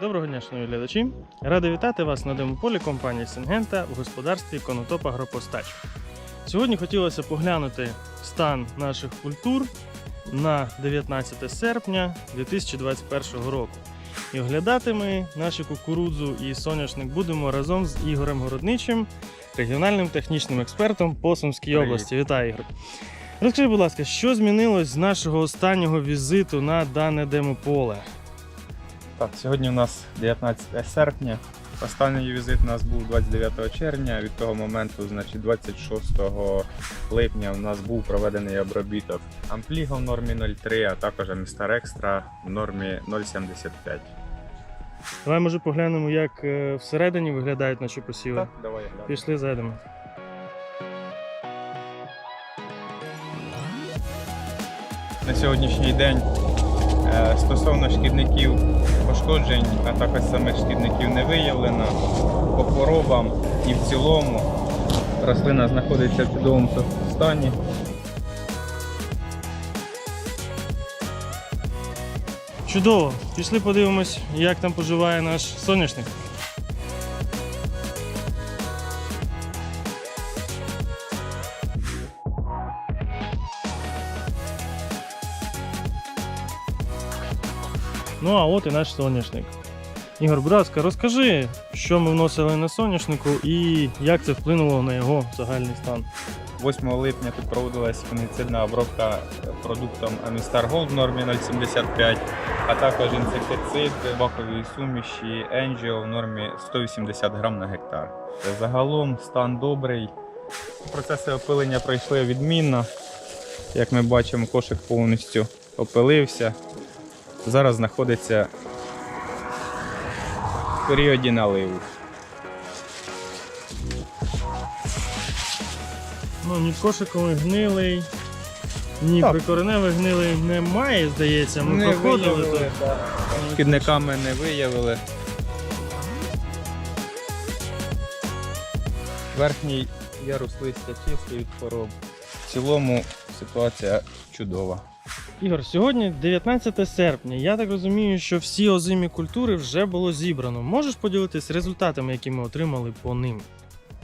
Доброго дня, шановні глядачі. Радий вітати вас на демополі компанії Сингента в господарстві Конотоп Агропостач. Сьогодні хотілося поглянути стан наших культур на 19 серпня 2021 року. І оглядати ми нашу кукурудзу і соняшник будемо разом з Ігорем Городничим, регіональним технічним експертом по Сумській області. Вітаю, Ігор. Розкажи, будь ласка, що змінилось з нашого останнього візиту на дане демополе? Так, сьогодні у нас 19 серпня. Останній візит у нас був 29 червня. Від того моменту, значить, 26 липня у нас був проведений обробіток ампліга в нормі 0,3, а також Амістар Екстра в нормі 0,75. Давай може поглянемо, як е, всередині виглядають наші посіви. Так, давай гляну. Пішли зайдемо. На сьогоднішній день стосовно шкідників пошкоджень, а також самих шкідників не виявлено. По хворобам і в цілому рослина знаходиться в чудовому стані. Чудово! Пішли подивимось, як там поживає наш соняшник. Ну а от і наш соняшник. Ігор, будь ласка, розкажи, що ми вносили на соняшнику і як це вплинуло на його загальний стан. 8 липня тут проводилась фунгіцидна обробка продуктом Amistar Gold в нормі 0,75, а також інсектицид бакової суміші Angel в нормі 180 грам на гектар. Загалом стан добрий. Процеси опилення пройшли відмінно. Як ми бачимо, кошик повністю опилився. Зараз знаходиться в періоді наливу. Ну, ні кошиковий гнилий, ні Так. прикореневий гнилий немає, здається. Ми Не проходили тут. Шкідниками не виявили. Верхній ярус листя чистий від хвороб. В цілому ситуація чудова. Ігор, сьогодні 19 серпня. Я так розумію, що всі озимі культури вже було зібрано. Можеш поділитись результатами, які ми отримали по ним?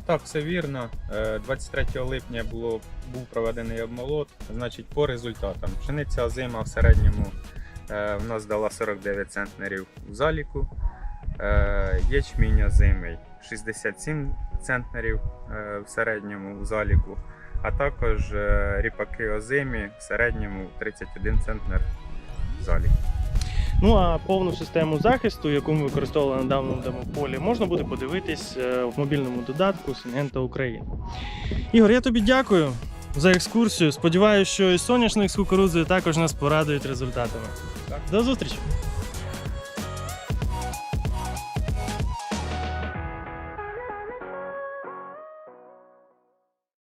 Так, все вірно. Е, 23 липня було, був проведений обмолот. Значить, по результатам. Пшениця озима в середньому е, в нас дала 49 центнерів в заліку. Е, ячмінь озимий 67 центнерів е, в середньому в заліку. А також е, ріпаки озимі в середньому 31 центнер в заліку. Ну а повну систему захисту, яку ми використовували на давному демополі, можна буде подивитись е, в мобільному додатку Сингента України. Ігор, я тобі дякую за екскурсію. Сподіваюся, що і соняшник з кукурудзою також нас порадують результатами. Так. До зустрічі!